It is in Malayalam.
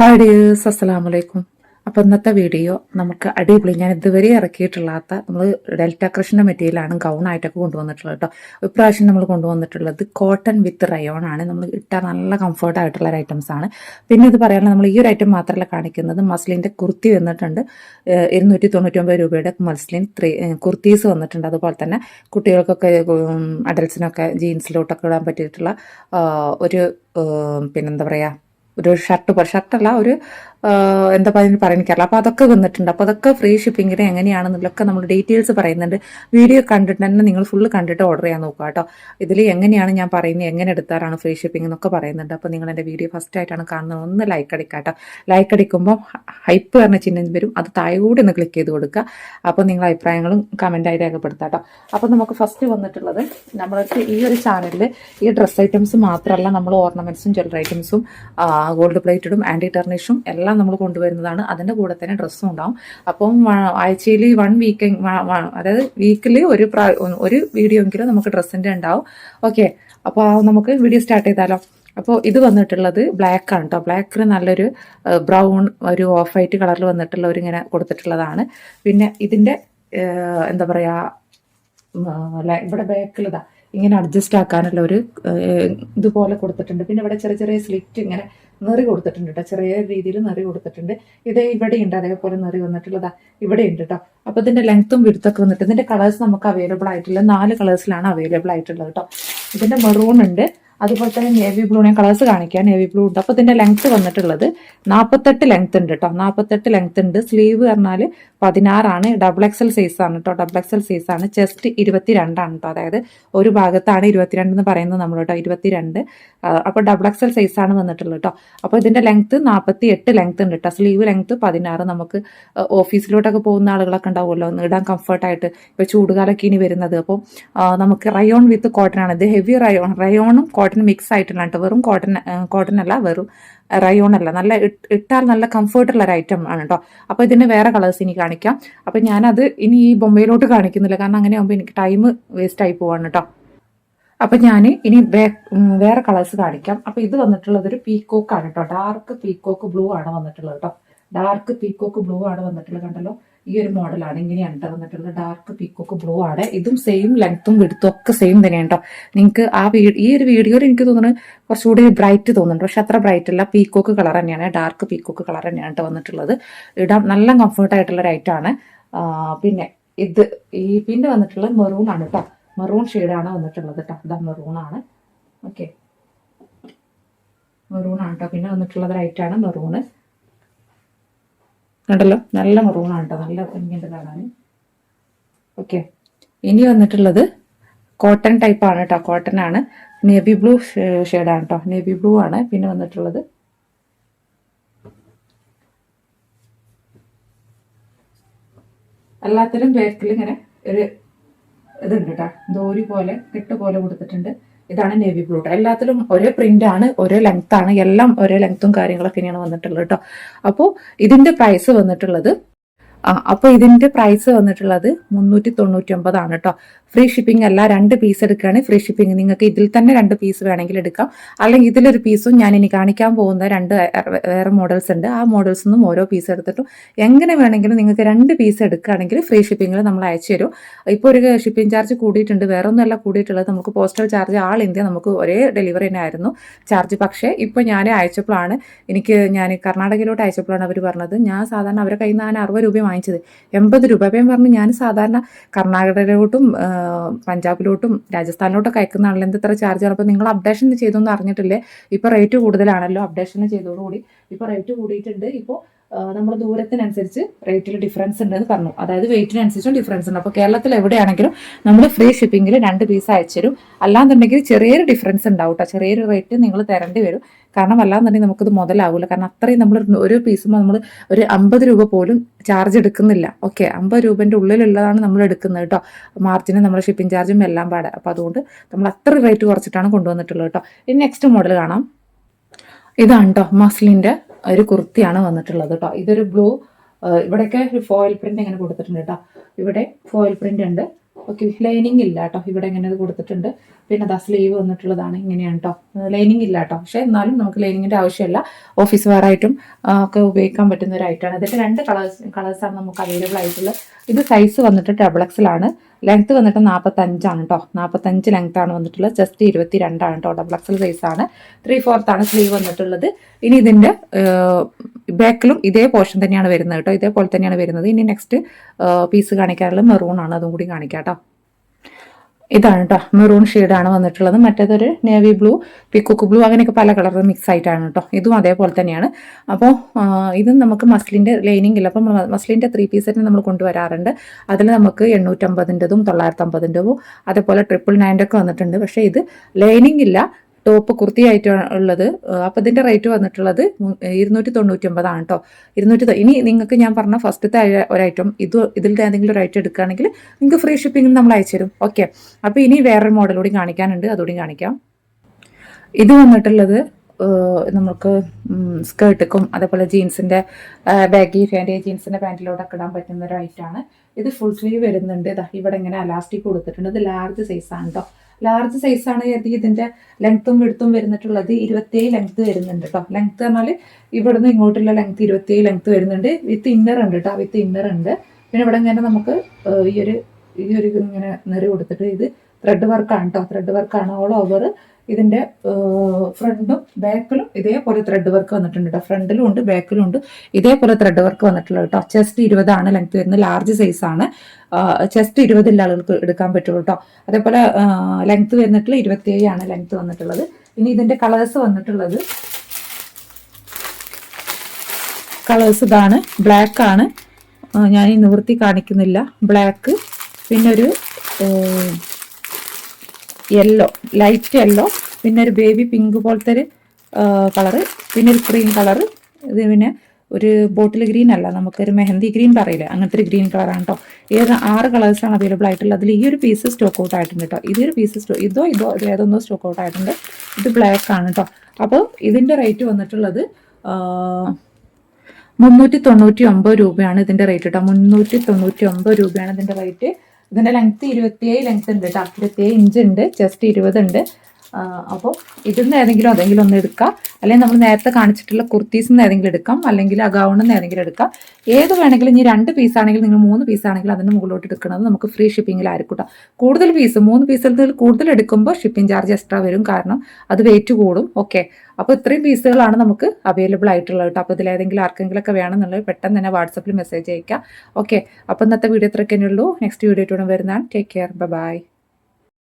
ഹായ് ഡിയേഴ്സ് അസ്സലാമു വലൈക്കും അപ്പോൾ ഇന്നത്തെ വീഡിയോ നമുക്ക് അടിപൊളി ഞാൻ ഇതുവരെ ഇറക്കിയിട്ടില്ലാത്ത നമ്മൾ ഡെൽറ്റ കൃഷ്ണ മെറ്റീരിയലാണ് ഗൗണായിട്ടൊക്കെ കൊണ്ടുവന്നിട്ടുള്ളത് കേട്ടോ ഇപ്രാവശ്യം നമ്മൾ കൊണ്ടുവന്നിട്ടുള്ളത് കോട്ടൺ വിത്ത് റയോൺ ആണ്. നമ്മൾ ഇട്ടാൽ നല്ല കംഫർട്ട് ആയിട്ടുള്ള ഒരു ഐറ്റംസ് ആണ്. പിന്നെ ഇത് പറയാനുള്ള നമ്മൾ ഈ ഒരു ഐറ്റം മാത്രമല്ല കാണിക്കുന്നത് മസ്ലിന്റെ കുർത്തി വന്നിട്ടുണ്ട്. ഇരുന്നൂറ്റി തൊണ്ണൂറ്റൊമ്പത് രൂപയുടെ മസ്ലിൻ ത്രീ കുർത്തീസ് വന്നിട്ടുണ്ട്. അതുപോലെ തന്നെ കുട്ടികൾക്കൊക്കെ അഡൽസിനൊക്കെ ജീൻസിലോട്ടൊക്കെ ഇടാൻ പറ്റിയിട്ടുള്ള ഒരു പിന്നെന്താ പറയുക ഒരു ഷർട്ട് ഷർട്ടല്ല ഒരു എന്താ പറയുക പറയാൻ എനിക്കറിയില്ല. അപ്പോൾ അതൊക്കെ വന്നിട്ടുണ്ട്. അപ്പോൾ അതൊക്കെ ഫ്രീ ഷിപ്പിങ്ങിന് എങ്ങനെയാണെന്നുള്ളതൊക്കെ നമ്മൾ ഡീറ്റെയിൽസ് പറയുന്നുണ്ട്. വീഡിയോ കണ്ടിട്ട് തന്നെ നിങ്ങൾ ഫുള്ള് കണ്ടിട്ട് ഓർഡർ ചെയ്യാൻ നോക്കുക കേട്ടോ. ഇതിൽ എങ്ങനെയാണ് ഞാൻ പറയുന്നത് എങ്ങനെ എടുത്താറാണ് ഫ്രീ ഷിപ്പിംഗ് എന്നൊക്കെ പറയുന്നുണ്ട്. അപ്പോൾ നിങ്ങൾ എന്റെ വീഡിയോ ഫസ്റ്റ് ആയിട്ടാണ് കാണുന്നത്. ഒന്ന് ലൈക്ക് അടിക്കുക കേട്ടോ. ലൈക്ക് അടിക്കുമ്പോൾ ഹൈപ്പ് പറഞ്ഞ ചിഹ്നം വരും. അത് താഴെ ഒന്ന് ക്ലിക്ക് ചെയ്ത് കൊടുക്കുക. അപ്പോൾ നിങ്ങൾ അഭിപ്രായങ്ങളും കമന്റായി രേഖപ്പെടുത്താം കേട്ടോ. അപ്പോൾ നമുക്ക് ഫസ്റ്റ് വന്നിട്ടുള്ളത് നമ്മൾക്ക് ഈ ഒരു ചാനലിൽ ഈ ഡ്രസ് ഐറ്റംസ് മാത്രമല്ല നമ്മൾ ഓർണമെന്റ്സും ജ്വല്ലറി ഐറ്റംസും ഗോൾഡ് പ്ലേറ്റഡും ആന്റി ടെർണിഷും എല്ലാം നമ്മൾ കൊണ്ടുവരുന്നതാണ്. അതിന്റെ കൂടെ തന്നെ ഡ്രസ്സും ഉണ്ടാവും. അപ്പം ആഴ്ചയിൽ വൺ വീക്ക് അതായത് വീക്കിൽ ഒരു ഒരു വീഡിയോ എങ്കിലും നമുക്ക് ഡ്രസ്സിന്റെ ഉണ്ടാവും. ഓക്കെ അപ്പോൾ നമുക്ക് വീഡിയോ സ്റ്റാർട്ട് ചെയ്താലോ? അപ്പോൾ ഇത് വന്നിട്ടുള്ളത് ബ്ലാക്ക് ആണ് കേട്ടോ ബ്ലാക്കിൽ നല്ലൊരു ബ്രൗൺ ഒരു ഓഫ് വൈറ്റ് കളറിൽ വന്നിട്ടുള്ള ഒരു ഇങ്ങനെ കൊടുത്തിട്ടുള്ളതാണ്. പിന്നെ ഇതിന്റെ എന്താ പറയുക ഇവിടെ ബാക്കിൽ ഇതാ ഇങ്ങനെ അഡ്ജസ്റ്റ് ആക്കാനുള്ള ഒരു ഇതുപോലെ കൊടുത്തിട്ടുണ്ട്. പിന്നെ ഇവിടെ ചെറിയ ചെറിയ സ്ലിറ്റ് ഇങ്ങനെ നെറി കൊടുത്തിട്ടുണ്ട് കേട്ടോ ചെറിയ രീതിയിൽ നിറി കൊടുത്തിട്ടുണ്ട്. ഇത് ഇവിടെ ഉണ്ട് അതേപോലെ നിറി വന്നിട്ടുള്ളതാ. ഇവിടെ ഉണ്ട് കേട്ടോ അപ്പൊ ഇതിന്റെ ലെങ്ത്തും വിടുത്തൊക്കെ വന്നിട്ട് ഇതിന്റെ കളേഴ്സ് നമുക്ക് അവൈലബിൾ ആയിട്ടുള്ള നാല് കളേഴ്സിലാണ് അവൈലബിൾ ആയിട്ടുള്ളത് കേട്ടോ ഇതിന്റെ മെറൂൺ ഉണ്ട്. അതുപോലെ തന്നെ നേവി ബ്ലൂ ഞാൻ കളേഴ്സ് കാണിക്കാം. നേവി ബ്ലൂ ഉണ്ട്. അപ്പോൾ ഇതിന്റെ ലെങ്ത് വന്നിട്ടുള്ളത് നാൽപ്പത്തെട്ട് ലെങ്ത് ഉണ്ട് കേട്ടോ നാൽപ്പത്തെട്ട് ലെങ്ത് ഉണ്ട്. സ്ലീവ് പറഞ്ഞാൽ പതിനാറാണ്. ഡബിൾ എക്സൽ സൈസ് ആണ് കേട്ടോ ഡബിൾ എക്സൽ ആണ്. ചെസ്റ്റ് ഇരുപത്തിരണ്ടാണ് കേട്ടോ അതായത് ഒരു ഭാഗത്താണ് ഇരുപത്തിരണ്ട് എന്ന് പറയുന്നത് നമ്മൾ കേട്ടോ ഇരുപത്തിരണ്ട്. അപ്പോൾ ഡബിൾ എക്സൽ സൈസ് ആണ് വന്നിട്ടുള്ളത് കേട്ടോ അപ്പോൾ ഇതിന്റെ ലെങ്ത് നാൽപ്പത്തി എട്ട് ലെങ്ത് ഉണ്ട് കേട്ടോ സ്ലീവ് ലെങ്ത് പതിനാറ്. നമുക്ക് ഓഫീസിലോട്ടൊക്കെ പോകുന്ന ആളുകളൊക്കെ ഉണ്ടാവുമല്ലോ. ഇടാൻ കംഫർട്ടായിട്ട് ഇപ്പോൾ ചൂടുകാലൊക്കെ ഇനി വരുന്നത്. അപ്പോൾ നമുക്ക് റയോൺ വിത്ത് കോട്ടൺ ആണ്. ഇത് ഹെവി റയോൺ റയോണും കോട്ടൺ മിക്സ് ആയിട്ടുള്ള കേട്ടോ വെറും കോട്ടൺ കോട്ടൺ അല്ല. വെറും റയോൺ അല്ല. നല്ല ഇട്ടാൽ നല്ല കംഫർട്ടുള്ള ഒരു ഐറ്റം ആണ് കേട്ടോ അപ്പോൾ ഇതിന് വേറെ കളേഴ്സ് ഇനി കാണിക്കാം. അപ്പം ഞാനത് ഇനി ഈ ബൊമ്മയിലോട്ട് കാണിക്കുന്നില്ല. കാരണം അങ്ങനെ ആകുമ്പോൾ എനിക്ക് ടൈം വേസ്റ്റ് ആയി പോവാണ് കേട്ടോ അപ്പം ഞാൻ ഇനി വേറെ കളേഴ്സ് കാണിക്കാം. അപ്പം ഇത് വന്നിട്ടുള്ളത് ഒരു പീക്കോക്ക് ആണ് കേട്ടോ ഡാർക്ക് പീക്കോക്ക് ബ്ലൂ ആണ് വന്നിട്ടുള്ളത് കേട്ടോ ഡാർക്ക് പീക്കോക്ക് ബ്ലൂ ആണ് വന്നിട്ടുള്ളത് കണ്ടല്ലോ. ഈ ഒരു മോഡലാണ്. ഇങ്ങനെയാണ് കേട്ടോ വന്നിട്ടുള്ളത് ഡാർക്ക് പീക്കോക്ക് ബ്ലൂ ആണ്. ഇതും സെയിം ലെങ്ത്തും വിടുത്തും ഒക്കെ സെയിം തന്നെയാണ് കേട്ടോ നിങ്ങൾക്ക് ആ ഈ ഒരു വീഡിയോയിൽ എനിക്ക് തോന്നുന്നു കുറച്ചുകൂടി ബ്രൈറ്റ് തോന്നുന്നുണ്ട്. പക്ഷെ അത്ര ബ്രൈറ്റ് അല്ല. പീക്കോക്ക് കളർ തന്നെയാണ്. ഡാർക്ക് പീക്കോക്ക് കളർ തന്നെയാണ് കേട്ടോ വന്നിട്ടുള്ളത്. ഇടാം നല്ല കംഫർട്ട് ആയിട്ടുള്ള ഐറ്റം പിന്നെ ഇത് ഈ പിന്നെ വന്നിട്ടുള്ളത് മെറൂൺ ആണ് കേട്ടോ മെറൂൺ ഷെയ്ഡാണ് വന്നിട്ടുള്ളത് കേട്ടോ ഇതാ മെറൂൺ ആണ്. ഓക്കെ മെറൂൺ ആണ് കേട്ടോ പിന്നെ വന്നിട്ടുള്ളത് റൈറ്റാണ് മെറൂണ് കണ്ടല്ലോ? നല്ല മറൂണാണ് കേട്ടോ നല്ല ഭംഗിയുണ്ട് കാണാൻ ഓക്കെ ഇനി വന്നിട്ടുള്ളത് കോട്ടൺ ടൈപ്പ് ആണ് കേട്ടോ കോട്ടൺ ആണ്. നേവി ബ്ലൂ ഷെയ്ഡാണ് കേട്ടോ നേവി ബ്ലൂ ആണ്. പിന്നെ വന്നിട്ടുള്ളത് എല്ലാത്തിലും ബാക്കിൽ ഇങ്ങനെ ഒരു ഇതുണ്ട് കേട്ടോ ദോരി പോലെ കെട്ട് പോലെ കൊടുത്തിട്ടുണ്ട്. ഇതാണ് നേവി ബ്ലൂ ടോ എല്ലാത്തിലും ഒരേ പ്രിന്റ് ആണ് ഒരേ ലെങ്ത് ആണ് എല്ലാം ഒരേ ലെങ്ത്തും കാര്യങ്ങളൊക്കെ തന്നെയാണ് വന്നിട്ടുള്ളത് കേട്ടോ അപ്പോൾ ഇതിന്റെ പ്രൈസ് വന്നിട്ടുള്ളത് അപ്പോൾ ഇതിന്റെ പ്രൈസ് വന്നിട്ടുള്ളത് മുന്നൂറ്റി തൊണ്ണൂറ്റി ഒമ്പതാണ് കേട്ടോ ഫ്രീ ഷിപ്പിംഗ് അല്ല രണ്ട് പീസ് എടുക്കുകയാണെങ്കിൽ ഫ്രീ ഷിപ്പിംഗ് നിങ്ങൾക്ക് ഇതിൽ തന്നെ രണ്ട് പീസ് വേണമെങ്കിൽ എടുക്കാം. അല്ലെങ്കിൽ ഇതിലൊരു പീസും ഞാൻ ഇനി കാണിക്കാൻ പോകുന്ന രണ്ട് വേറെ മോഡൽസ് ഉണ്ട്. ആ മോഡൽസ് നിന്നും ഓരോ പീസ് എടുത്തിട്ടും എങ്ങനെ വേണമെങ്കിലും നിങ്ങൾക്ക് രണ്ട് പീസ് എടുക്കുകയാണെങ്കിൽ ഫ്രീ ഷിപ്പിംഗിൽ നമ്മൾ അയച്ചു തരും. ഇപ്പോൾ ഒരു ഷിപ്പിംഗ് ചാർജ് കൂടിയിട്ടുണ്ട്. വേറെ ഒന്നുമല്ല കൂടിയിട്ടുള്ളത് നമുക്ക് പോസ്റ്റൽ ചാർജ് ആൾ ഇന്ത്യ നമുക്ക് ഒരേ ഡെലിവറി തന്നെ ആയിരുന്നു ചാർജ് പക്ഷേ ഇപ്പോൾ ഞാൻ അയച്ചപ്പോഴാണ് എനിക്ക് ഞാൻ കർണാടകയിലോട്ട് അയച്ചപ്പോഴാണ് അവർ പറഞ്ഞത്. ഞാൻ സാധാരണ അവരെ കയ്യിൽ നിന്ന് ഞാൻ അറുപത് രൂപ വാങ്ങിച്ചത്. എൺപത് രൂപ. അപ്പം പറഞ്ഞു ഞാൻ സാധാരണ കർണാടകയിലോട്ടും പഞ്ചാബിലോട്ടും രാജസ്ഥാനിലോട്ടൊക്കെ അയക്കുന്നതാണല്ലോ. എന്ത് ഇത്ര ചാർജ് ആണ്? അപ്പോൾ നിങ്ങൾ അപ്ഡേഷൻ ചെയ്തൊന്നും അറിഞ്ഞിട്ടില്ലേ? ഇപ്പോൾ റേറ്റ് കൂടുതലാണല്ലോ. അപ്ഡേഷൻ ചെയ്തതോടുകൂടി ഇപ്പോൾ റേറ്റ് കൂടിയിട്ടുണ്ട്. ഇപ്പോൾ നമ്മൾ ദൂരത്തിനനുസരിച്ച് റേറ്റിൽ ഡിഫറൻസ് ഉണ്ടെന്ന് പറഞ്ഞു. അതായത് വെയിറ്റിനനുസരിച്ചും ഡിഫറൻസ് ഉണ്ട്. അപ്പോൾ കേരളത്തിൽ എവിടെയാണെങ്കിലും നമ്മൾ ഫ്രീ ഷിപ്പിംഗിൽ രണ്ട് പീസ് അയച്ചു തരും. അല്ലാന്നുണ്ടെങ്കിൽ ചെറിയൊരു ഡിഫറൻസ് ഉണ്ടാവും കേട്ടോ ചെറിയൊരു റേറ്റ് നിങ്ങൾ തരേണ്ടി വരും. കാരണം അല്ലാന്നുണ്ടെങ്കിൽ നമുക്കത് മുതലാവില്ല കാരണം അത്രയും നമ്മൾ ഒരു പീസും നമ്മൾ ഒരു അമ്പത് രൂപ പോലും ചാർജ് എടുക്കുന്നില്ല. ഓക്കെ അമ്പത് രൂപന്റെ ഉള്ളിലുള്ളതാണ് നമ്മൾ എടുക്കുന്നത് കേട്ടോ മാർജിനും നമ്മുടെ ഷിപ്പിംഗ് ചാർജും എല്ലാം പാടെ. അപ്പോൾ അതുകൊണ്ട് നമ്മൾ അത്ര റേറ്റ് കുറച്ചിട്ടാണ് കൊണ്ടുവന്നിട്ടുള്ളത് കേട്ടോ ഇനി നെക്സ്റ്റ് മോഡൽ കാണാം. ഇതാണ് കേട്ടോ മസ്ലിന്റെ ഒരു കുർത്തിയാണ് വന്നിട്ടുള്ളത് കേട്ടോ ഇതൊരു ബ്ലൂ ഇവിടെയൊക്കെ ഒരു ഫോയിൽ പ്രിന്റ് ഇങ്ങനെ കൊടുത്തിട്ടുണ്ട് കേട്ടോ ഇവിടെ ഫോയിൽ പ്രിന്റ് ഉണ്ട്. ഓക്കെ ലൈനിങ് ഇല്ല കേട്ടോ ഇവിടെ ഇങ്ങനെ കൊടുത്തിട്ടുണ്ട്. പിന്നെ അതാ സ്ലീവ് വന്നിട്ടുള്ളതാണ് ഇങ്ങനെയാണ് കേട്ടോ ലൈനിങ് ഇല്ല കേട്ടോ പക്ഷേ എന്നാലും നമുക്ക് ലൈനിങ്ങിന്റെ ആവശ്യമില്ല. ഓഫീസ് വെയർ ആയിട്ടും ഒക്കെ ഉപയോഗിക്കാൻ പറ്റുന്ന ഒരു ഐറ്റമാണ്. ഇതിന്റെ രണ്ട് കളേഴ്സ് കളേഴ്സാണ് നമുക്ക് അവൈലബിൾ ആയിട്ടുള്ളത്. ഇത് സൈസ് വന്നിട്ട് ആണ്. ലെങ്ത് വന്നിട്ട് നാൽപ്പത്തഞ്ചാണ് കേട്ടോ നാൽപ്പത്തഞ്ച് ആണ് വന്നിട്ടുള്ളത്. ജസ്റ്റ് ഇരുപത്തി രണ്ടാണ് കേട്ടോ ഡബിൾ എക്സൽ സൈസ് ആണ് ത്രീ ആണ് സ്ലീവ് വന്നിട്ടുള്ളത്. ഇനി ഇതിന്റെ ബാക്കിലും ഇതേ പോർഷൻ തന്നെയാണ് വരുന്നത് കേട്ടോ ഇതേപോലെ തന്നെയാണ് വരുന്നത്. ഇനി നെക്സ്റ്റ് പീസ് കാണിക്കാറുള്ളത് മെറൂൺ ആണ്. അതും കൂടി കാണിക്കാം കേട്ടോ ഇതാണ് കേട്ടോ മെറൂൺ ഷെയ്ഡാണ് വന്നിട്ടുള്ളത്. മറ്റേതൊരു നേവി ബ്ലൂ പിക്കുക്ക് ബ്ലൂ അങ്ങനെയൊക്കെ പല കളർ മിക്സ് ആയിട്ടാണ് കേട്ടോ ഇതും അതേപോലെ തന്നെയാണ്. അപ്പോൾ ഇത് നമുക്ക് മസ്ലിന്റെ ലൈനിങ് ഇല്ല അപ്പോൾ മസ്ലിന്റെ ത്രീ പീസ് സെറ്റ് നമ്മൾ കൊണ്ടുവരാറുണ്ട്. അതിൽ നമുക്ക് എണ്ണൂറ്റമ്പതിന്റെതും തൊള്ളായിരത്തമ്പതിന്റെതും അതേപോലെ ട്രിപ്പിൾ നയന്റെ ഒക്കെ വന്നിട്ടുണ്ട്. പക്ഷേ ഇത് ലൈനിങ് ഇല്ല. ടോപ്പ് കുർത്തിയായിട്ട് ഉള്ളത്. അപ്പോൾ ഇതിന്റെ റേറ്റ് വന്നിട്ടുള്ളത് ഇരുന്നൂറ്റി തൊണ്ണൂറ്റി ഒമ്പതാണ് കേട്ടോ ഇരുന്നൂറ്റി ഇനി നിങ്ങൾക്ക് ഞാൻ പറഞ്ഞ ഫസ്റ്റത്തെ ഒരു ഐറ്റം ഇത് ഇതിൽ ഏതെങ്കിലും ഒരു ഐറ്റം എടുക്കുകയാണെങ്കിൽ നിങ്ങൾക്ക് ഫ്രീ ഷിപ്പിംഗ് നമ്മൾ അയച്ചു തരും. ഓക്കെ അപ്പോൾ ഇനി വേറൊരു മോഡൽ കൂടി കാണിക്കാനുണ്ട്. അതുകൂടി കാണിക്കാം. ഇത് വന്നിട്ടുള്ളത് നമുക്ക് സ്കേർട്ടിക്കും അതേപോലെ ജീൻസിന്റെ ബാഗി പാന്റ് ജീൻസിന്റെ പാന്റിലോട്ടൊക്കെ ഇടാൻ പറ്റുന്ന ഒരു ഐറ്റമാണ് ഇത് ഫുൾ സ്ലീവ് വരുന്നുണ്ട്. ഇവിടെ ഇങ്ങനെ അലാസ്റ്റിക് കൊടുത്തിട്ടുണ്ട്. ഇത് ലാർജ് സൈസാണ് കേട്ടോ ലാർജ് സൈസാണ് കരുതി ഇതിന്റെ ലെങ്ത്തും വിടുത്തും വരുന്നിട്ടുള്ളത് ഇരുപത്തിയേഴ് ലെങ്ത് വരുന്നുണ്ട് കേട്ടോ ലെങ്ത് പറഞ്ഞാൽ ഇവിടുന്ന് ഇങ്ങോട്ടുള്ള ലെങ്ത് ഇരുപത്തിയേഴ് ലെങ്ത് വരുന്നുണ്ട്. വിത്ത് ഇന്നർ ഉണ്ട് കേട്ടോ വിത്ത് ഇന്നർ ഉണ്ട്. പിന്നെ ഇവിടെ ഇങ്ങനെ നമുക്ക് ഈ ഒരു ഈ ഒരു ഇങ്ങനെ നിറ കൊടുത്തിട്ട് ഇത് ത്രെഡ് വർക്കാണ് കേട്ടോ ത്രെഡ് വർക്കാണ് ഓൾ ഓവർ ഇതിന്റെ ഫ്രണ്ടും ബാക്കിലും ഇതേപോലെ ത്രെഡ് വർക്ക് വന്നിട്ടുണ്ട് കേട്ടോ ഫ്രണ്ടിലും ഉണ്ട് ബാക്കിലും ഉണ്ട്. ഇതേപോലെ ത്രെഡ് വർക്ക് വന്നിട്ടുള്ളത് കേട്ടോ ചെസ്റ്റ് ഇരുപതാണ് ലെങ്ത് വരുന്നത്. ലാർജ് സൈസ് ആണ്. ചെസ്റ്റ് ഇരുപതില്ല ആളുകൾക്ക് എടുക്കാൻ പറ്റുള്ളൂ കേട്ടോ അതേപോലെ ലെങ്ത് വരുന്നിട്ടുള്ള ഇരുപത്തിയേഴാണ് ലെങ്ത് വന്നിട്ടുള്ളത്. ഇനി ഇതിന്റെ കളേഴ്സ് വന്നിട്ടുള്ളത്. കളേഴ്സ് ഇതാണ്. ബ്ലാക്ക് ആണ്. ഞാൻ ഈ നിവൃത്തി കാണിക്കുന്നില്ല. ബ്ലാക്ക് പിന്നെ ഒരു യെല്ലോ ലൈറ്റ് യെല്ലോ പിന്നെ ഒരു ബേബി പിങ്ക് പോലത്തെ ഒരു കളറ് പിന്നെ ഒരു ക്രീം കളറ് ഇത് പിന്നെ ഒരു ബോട്ടിൽ ഗ്രീൻ അല്ല നമുക്കൊരു മെഹന്തി ഗ്രീൻ പറയില്ല അങ്ങനത്തെ ഒരു ഗ്രീൻ കളറാണ് കേട്ടോ ഏത് ആറ് കളേഴ്സാണ് അവൈലബിൾ ആയിട്ടുള്ളത്. അതിൽ ഈ ഒരു പീസ് സ്റ്റോക്ക് ഔട്ട് ആയിട്ടുണ്ട് കേട്ടോ ഇതൊരു പീസ് സ്റ്റോ ഇതോ ഇതോ ഏതൊന്നോ സ്റ്റോക്ക് ഔട്ട് ആയിട്ടുണ്ട്. ഇത് ബ്ലാക്ക് ആണ് കേട്ടോ അപ്പോൾ ഇതിന്റെ റേറ്റ് വന്നിട്ടുള്ളത് മുന്നൂറ്റി തൊണ്ണൂറ്റി ഒമ്പത് രൂപയാണ് ഇതിന്റെ റേറ്റ് കേട്ടോ മുന്നൂറ്റി തൊണ്ണൂറ്റി ഒമ്പത് രൂപയാണ് ഇതിന്റെ റേറ്റ് ഇതിന്റെ ലെങ്ത് ഇരുപത്തിയേഴ് ലെങ്ത് ഉണ്ട് കേട്ടോ ഇരുപത്തിയേഴ് ഇഞ്ച് ഉണ്ട്. ചെസ്റ്റ് ഇരുപത് ഉണ്ട് അപ്പോൾ ഇതിൽ നിന്ന് ഏതെങ്കിലും അതെങ്കിലും ഒന്ന് എടുക്കാം. അല്ലെങ്കിൽ നമ്മൾ നേരത്തെ കാണിച്ചിട്ടുള്ള കുർത്തീസിൽ നിന്ന് ഏതെങ്കിലും എടുക്കാം. അല്ലെങ്കിൽ ആ ഗൗണിൽ നിന്ന് ഏതെങ്കിലും എടുക്കാം. ഏത് വേണമെങ്കിലും ഇനി രണ്ട് പീസ് ആണെങ്കിൽ നിങ്ങൾ മൂന്ന് പീസ് ആണെങ്കിൽ അതിന് മുകളിലോട്ട് എടുക്കുന്നത് നമുക്ക് ഫ്രീ ഷിപ്പിംഗിൽ കേട്ടോ കൂടുതൽ പീസ് മൂന്ന് പീസിൽ കൂടുതൽ എടുക്കുമ്പോൾ ഷിപ്പിംഗ് ചാർജ് എക്സ്ട്രാ വരും. കാരണം അത് വെയിറ്റ് കൂടും. ഓക്കെ അപ്പോൾ ഇത്രയും പീസുകളാണ് നമുക്ക് അവൈലബിൾ ആയിട്ടുള്ളത് കേട്ടോ. അപ്പോൾ ഇതിലേതെങ്കിലും ആർക്കെങ്കിലും ഒക്കെ വേണമെന്നുള്ളത് പെട്ടെന്ന് തന്നെ വാട്സപ്പിൽ മെസ്സേജ് അയക്കാം. ഓക്കെ അപ്പോൾ ഇന്നത്തെ വീഡിയോ ഇത്രയൊക്കെ ഉള്ളൂ. നെക്സ്റ്റ് വീഡിയോ ആയിട്ട് വരുന്നതാണ്. Take care bye